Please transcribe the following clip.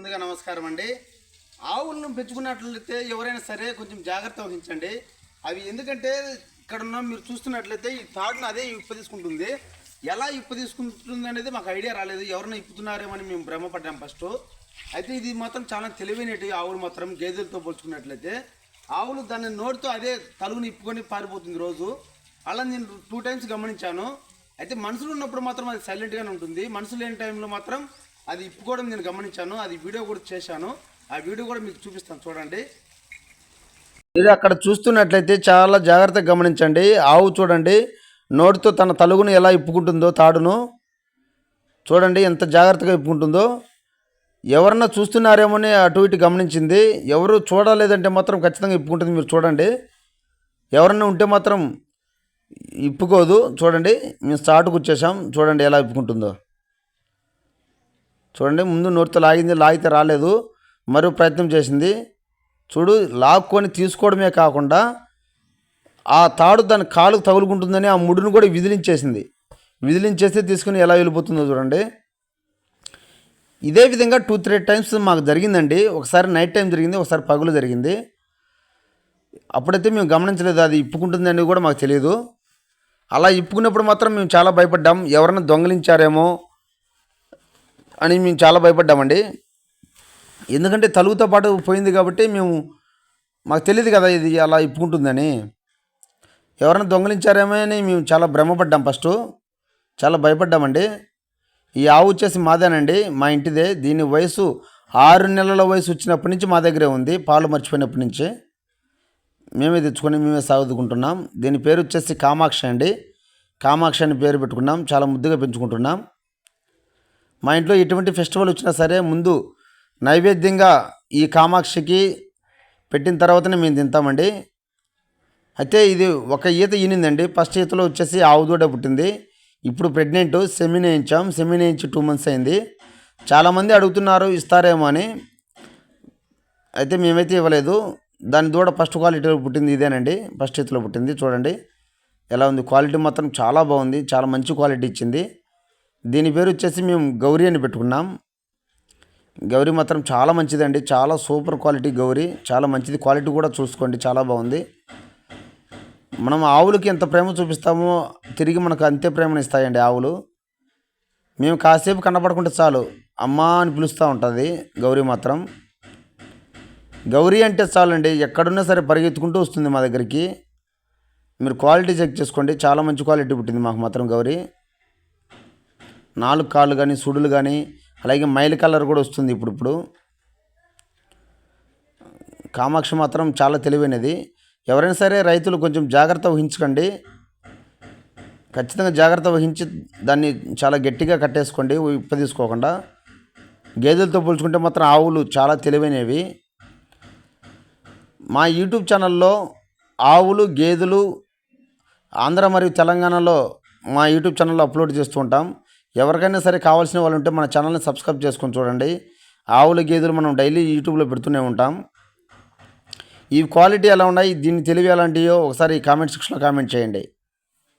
ముందుగా నమస్కారం అండి. ఆవులను పెంచుకున్నట్లయితే ఎవరైనా సరే కొంచెం జాగ్రత్త వహించండి. అవి ఎందుకంటే ఇక్కడ ఉన్న మీరు చూస్తున్నట్లయితే ఈ తాడును అదే ఇప్పు తీసుకుంటుంది. ఎలా ఇప్పు తీసుకుంటుంది అనేది మాకు ఐడియా రాలేదు. ఎవరైనా ఇప్పుతున్నారేమని మేము భ్రమపడ్డాం ఫస్ట్. అయితే ఇది మాత్రం చాలా తెలివైనటి ఆవులు మాత్రం గేదెలతో పోల్చుకున్నట్లయితే. ఆవులు దాన్ని నోటితో అదే తలుగుని ఇప్పుకొని పారిపోతుంది రోజు. అలా నేను టూ టైమ్స్ గమనించాను. అయితే మనుషులు ఉన్నప్పుడు మాత్రం అది సైలెంట్గానే ఉంటుంది. మనుషులు లేని టైంలో మాత్రం అది ఇప్పుకోవడం నేను గమనించాను అది వీడియో కూడా చేశాను. ఆ వీడియో కూడా మీకు చూపిస్తాను చూడండి. మీరు అక్కడ చూస్తున్నట్లయితే చాలా జాగ్రత్తగా గమనించండి. ఆవు చూడండి నోటితో తన తలుగును ఎలా ఇప్పుకుంటుందో తాడును చూడండి ఎంత జాగ్రత్తగా ఇప్పుకుంటుందో. ఎవరన్నా చూస్తున్నారేమోని అటు ఇటు గమనించింది. ఎవరు చూడలేదంటే మాత్రం ఖచ్చితంగా ఇప్పుకుంటుంది మీరు చూడండి. ఎవరన్నా ఉంటే మాత్రం ఇప్పుకోదు చూడండి. మేము స్టార్ట్కి వచ్చేసాం చూడండి ఎలా ఇప్పుకుంటుందో. చూడండి ముందు నోటితో లాగింది లాగితే రాలేదు. మరో ప్రయత్నం చేసింది. చూడు లాక్కొని తీసుకోవడమే కాకుండా ఆ తాడు దాని కాలుకు తగులుకుంటుందని ఆ ముడిని కూడా విదిలించేసింది. విదిలించేస్తే తీసుకుని ఎలా వెళ్ళిపోతుందో చూడండి. ఇదే విధంగా టూ త్రీ టైమ్స్ మాకు జరిగిందండి. ఒకసారి నైట్ టైం జరిగింది ఒకసారి పగులు జరిగింది. అప్పుడైతే మేము గమనించలేదు అది ఇప్పుకుంటుందని కూడా మాకు తెలియదు అలా ఇప్పుకున్నప్పుడు మాత్రం మేము చాలా భయపడ్డాం. ఎవరైనా దొంగలించారేమో అని మేము చాలా భయపడ్డామండి. ఎందుకంటే తలుగుతో పాటు పోయింది కాబట్టి మేము మాకు తెలియదు కదా ఇది అలా ఇప్పుకుంటుందని. ఎవరైనా దొంగలించారేమో అని మేము చాలా భ్రమపడ్డాం ఫస్ట్. చాలా భయపడ్డామండి. ఈ ఆవు వచ్చేసి మాదేనండి మా ఇంటిదే. దీని వయసు ఆరు నెలల వయసు వచ్చినప్పటి నుంచి మా దగ్గరే ఉంది పాలు మర్చిపోయినప్పటి నుంచి. మేమే తెచ్చుకొని మేమే సాగుతుకుంటున్నాం దీని పేరు వచ్చేసి కామాక్షి అండి. కామాక్షి అని పేరు పెట్టుకున్నాం చాలా ముద్దుగా పెంచుకుంటున్నాం. మా ఇంట్లో ఎటువంటి ఫెస్టివల్ వచ్చినా సరే ముందు నైవేద్యంగా ఈ కామాక్షికి పెట్టిన తర్వాతనే మేము తింటామండి. అయితే ఇది ఒక ఈత ఈనిందండి. ఫస్ట్ ఈతలో వచ్చేసి ఆవు దూడ పుట్టింది. ఇప్పుడు ప్రెగ్నెంట్ సెమిన్ వేయించాం. సెమిన్ వేయించి టూ మంత్స్ అయింది. చాలామంది అడుగుతున్నారు ఇస్తారేమో అని. అయితే మేమైతే ఇవ్వలేదు. దాని దూడ ఫస్ట్ క్వాలిటీలో పుట్టింది ఇదేనండి. ఫస్ట్ ఈతలో పుట్టింది. చూడండి. ఎలా ఉంది? క్వాలిటీ మాత్రం చాలా బాగుంది. చాలా మంచి క్వాలిటీ ఇచ్చింది. దీని పేరు వచ్చేసి మేము గౌరీ అని పెట్టుకున్నాం. గౌరీ మాత్రం చాలా మంచిదండి. చాలా సూపర్ క్వాలిటీ గౌరీ. చాలా మంచిది. క్వాలిటీ కూడా చూసుకోండి. చాలా బాగుంది. మనం ఆవులకి ఎంత ప్రేమ చూపిస్తామో తిరిగి మనకు అంతే ప్రేమను ఇస్తాయండి ఆవులు. మేము కాసేపు కనపడకుంటే చాలు. అమ్మా అని పిలుస్తూ ఉంటుంది గౌరీ మాత్రం. గౌరీ అంటే చాలండి. ఎక్కడున్నా సరే పరిగెత్తుకుంటూ వస్తుంది మా దగ్గరికి. మీరు క్వాలిటీ చెక్ చేసుకోండి. చాలా మంచి క్వాలిటీ పుట్టింది మాకు మాత్రం గౌరీ. నాలుగు కాళ్ళు కానీ సుడులు కానీ అలాగే మైల్ కలర్ కూడా వస్తుంది ఇప్పుడు ఇప్పుడు. కామాక్షి మాత్రం చాలా తెలివైనది. ఎవరైనా సరే రైతులు కొంచెం జాగ్రత్త వహించకండి. ఖచ్చితంగా జాగ్రత్త వహించి దాన్ని చాలా గట్టిగా కట్టేసుకోండి ఇప్ప తీసుకోకుండా. గేదెలతో పోల్చుకుంటే మాత్రం ఆవులు చాలా తెలివైనవి. మా యూట్యూబ్ ఛానల్లో ఆవులు గేదెలు ఆంధ్ర మరియు తెలంగాణలో మా యూట్యూబ్ ఛానల్లో అప్లోడ్ చేస్తూ ఉంటాం. ఎవరికైనా సరే కావాల్సిన వాళ్ళు ఉంటే మన ఛానల్ని సబ్స్క్రైబ్ చేసుకొని చూడండి. ఆవుల గేదెలు మనం డైలీ యూట్యూబ్లో పెడుతూనే ఉంటాం. ఈ క్వాలిటీ ఎలా ఉన్నాయి? దీని తెలివి ఎలాంటియో ఒకసారి కామెంట్ సెక్షన్లో కామెంట్ చేయండి.